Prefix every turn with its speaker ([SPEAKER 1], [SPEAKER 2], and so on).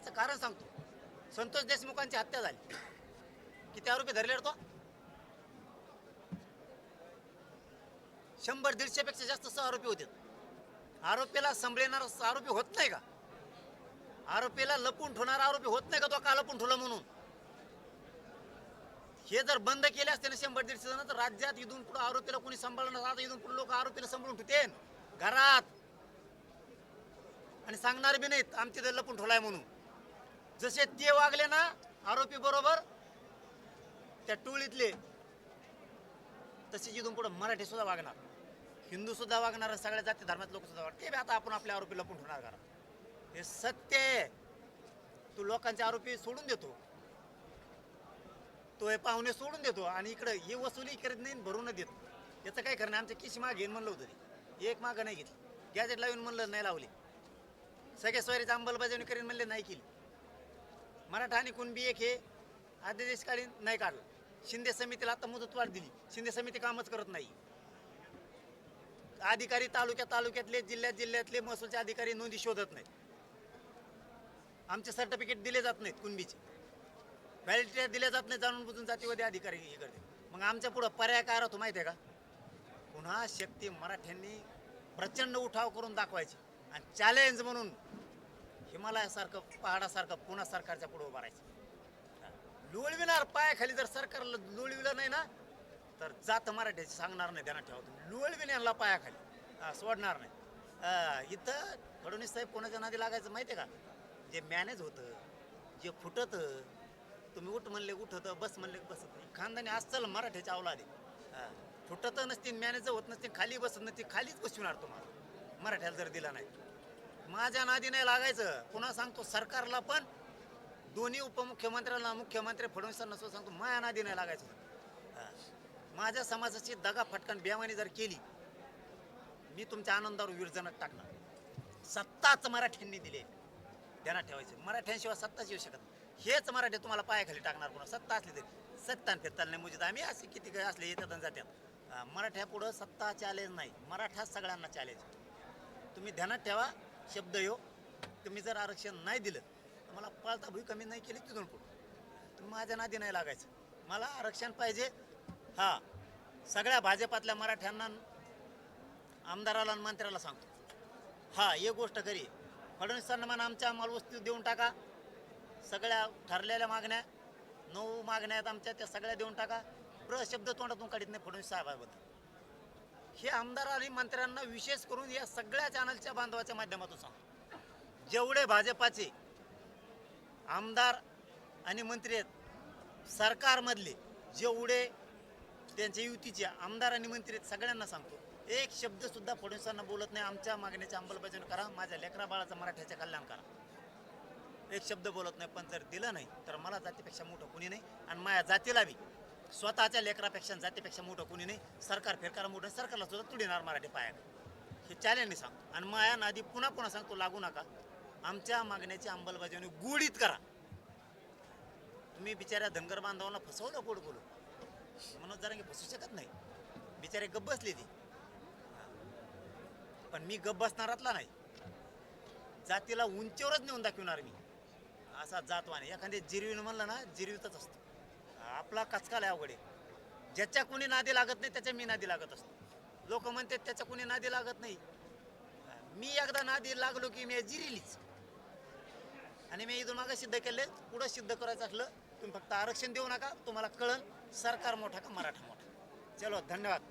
[SPEAKER 1] त्याचं कारण सांगतो. संतोष देशमुखांची हत्या झाली. किती आरोपी धरले रे तो? शंभर दीडशेपेक्षा जास्त सह आरोपी होते. आरोपीला संभळणार आरोपी होत नाही का? आरोपीला लपून ठेवणारा आरोपी होत नाही का तो? का लपून ठेवला म्हणून? हे जर बंद केले असते ना शंभर दीडशे जण तर राज्यात इथून पुढे आरोपीला कोणी सांभाळणार? आता इथून पुढे लोक आरोपीला सांभाळून ठेवते घरात. आणि सांगणार बी नाहीत आमची लपून ठेवलाय म्हणून. जसे ते वागले ना आरोपी बरोबर त्या टोळीतले तसे इथून पुढे मराठी सुद्धा वागणार. हिंदू सुद्धा वागणार सगळ्या जाती धर्मात लोक सुद्धा वागणार. ते आता आपण आपल्या आरोपी लपून ठेवणार घरात. हे सत्य आहे. तू लोकांचे आरोपी सोडून देतो. तो हे पाहुणे सोडून देतो आणि इकडं हे वसुली करीत नाही भरून देत. याचं काय करणं आमच्या किशी माग घेईन म्हणलं होतं एक मागं नाही घेतली. गॅजेट लावून म्हणलं नाही लावली. सगळ्या स्वारीची अंमलबजावणी करीन म्हणले नाही केली. मराठा आणि कुणबी एक हे आदेशकालीन नाही काढलं. शिंदे समितीला आता मुदतवाढ दिली. शिंदे समिती कामच करत नाही. अधिकारी तालुक्या तालुक्यातले जिल्ह्यात जिल्ह्यातले महसूलचे अधिकारी नोंदी शोधत नाहीत. आमचे सर्टिफिकेट दिले जात नाहीत कुणबीचे व्हॅलिडिटी दिल्या जात नाही जाणून बुजून जातीवादी अधिकारी हे करते मग आमच्या पुढं पर्याय काय राहतो माहिती आहे का? पुन्हा शक्ती मराठ्यांनी प्रचंड उठाव करून दाखवायची. आणि चॅलेंज म्हणून हिमालयासारखं पहाडासारखं पुन्हा सरकारच्या पुढे उभं राहायचं. लोळविणार पायाखाली जर सरकारला लोळविलं नाही ना तर जात मराठी सांगणार नाही त्यांना ठेवतो लोळविण्याला पायाखाली. सोडणार नाही. हा, इथं फडणवीस साहेब कोणाच्या नादी लागायचं माहिती आहे का? जे मॅनेज होतं जे फुटतं तुम्ही उठ म्हणले उठत बस म्हणले बसत खानदानी असतं मराठ्याच्या अवलादी. फुटत नसतील मॅनेज होत नसतील खाली बसत नसतील खालीच बसविणार तुम्हाला. मराठ्याला जर दिला नाही. माझ्या नादी नाही लागायचं. पुन्हा सांगतो सरकारला पण. दोन्ही उपमुख्यमंत्र्यांना मुख्यमंत्री फडणवीसांना सुद्धा सांगतो माया नादी नाही लागायचं. हा. माझ्या समाजाची दगा फटकन बेमानी जर केली मी तुमच्या आनंदावर विरजनात टाकणार. सत्ताच मराठ्यांनी दिले. ध्यानात ठेवायचे. मराठ्यांशिवाय सत्ताच येऊ शकत नाही. हेच मराठी तुम्हाला पायाखाली टाकणार पुन्हा. सत्ता असली तरी. सत्ता फिरताल नाही मुजिद. आम्ही असे किती काही असले येतात आणि जात्यात. मराठ्या पुढं सत्ता चॅलेंज नाही. मराठा सगळ्यांना चॅलेंज तुम्ही ध्यानात ठेवा. शब्द यो. तुम्ही जर आरक्षण नाही दिलं तर मला पाळता भूई कमी नाही केली तिथून पुढे. तुम्ही माझ्या नादी नाही लागायचं. मला आरक्षण पाहिजे. हा सगळ्या भाजपातल्या मराठ्यांना आमदाराला आणि मंत्र्याला सांगतो. हा एक गोष्ट खरी. फडणवीसांना म्हणा आमच्या मालवस्तीत देऊन टाका. सगळ्या ठरलेल्या मागण्या नऊ मागण्या आहेत आमच्या त्या सगळ्या देऊन टाका. प्र शब्द तोंडातून काढत नाही फडणवीस साहेबाबद्दल. हे आमदार आणि मंत्र्यांना विशेष करून या सगळ्या चॅनलच्या बांधवाच्या माध्यमातून सांग जेवढे भाजपाचे आमदार आणि मंत्री आहेत सरकारमधले जेवढे त्यांच्या युतीचे आमदार आणि मंत्री आहेत सगळ्यांना सांगतो. एक शब्दसुद्धा फडणवीसांना बोलत नाही. आमच्या मागण्याची अंमलबजावणी करा माझ्या लेकरा बाळाचं मराठ्याचे कल्याण करा. एक शब्द बोलत नाही पण जर दिलं नाही तर मला जातीपेक्षा मोठं कुणी नाही आणि माझ्या जातीला बी. स्वतःच्या लेकरापेक्षा जातीपेक्षा मोठं कुणी नाही. सरकार फेरकार मोठं सरकारला सुद्धा तुडीणार मराठी पाया हे चॅलेंजने सांगतो आणि माया नादी पुन्हा पुन्हा सांगतो लागू नका. आमच्या मागण्याची अंमलबजावणी गुळीत करा. तुम्ही बिचाऱ्या धनगर बांधवांना फसवलं गोड बोलू म्हणून जरा फसू शकत नाही. बिचारे गप्प बसले ती. पण मी गप्प बसणारातला नाही. जातीला उंचीवरच नेऊन दाखवणार मी. असा जातवाने एखाद्या जिरवीनं म्हणलं ना जिरवीतच असतो. आपला कचकाल आहे अवघड आहे. ज्याच्या कोणी नादी लागत नाही त्याच्या मी नादी लागत असतो. लोक म्हणतात त्याच्या कोणी नादी लागत नाही. मी एकदा नादी लागलो की मी जिरिलीच. आणि मी इथून मागं सिद्ध केले पुढं सिद्ध करायचं असलं तुम्ही फक्त आरक्षण देऊ नका तुम्हाला कळण सरकार मोठा का मराठा मोठा. चलो धन्यवाद.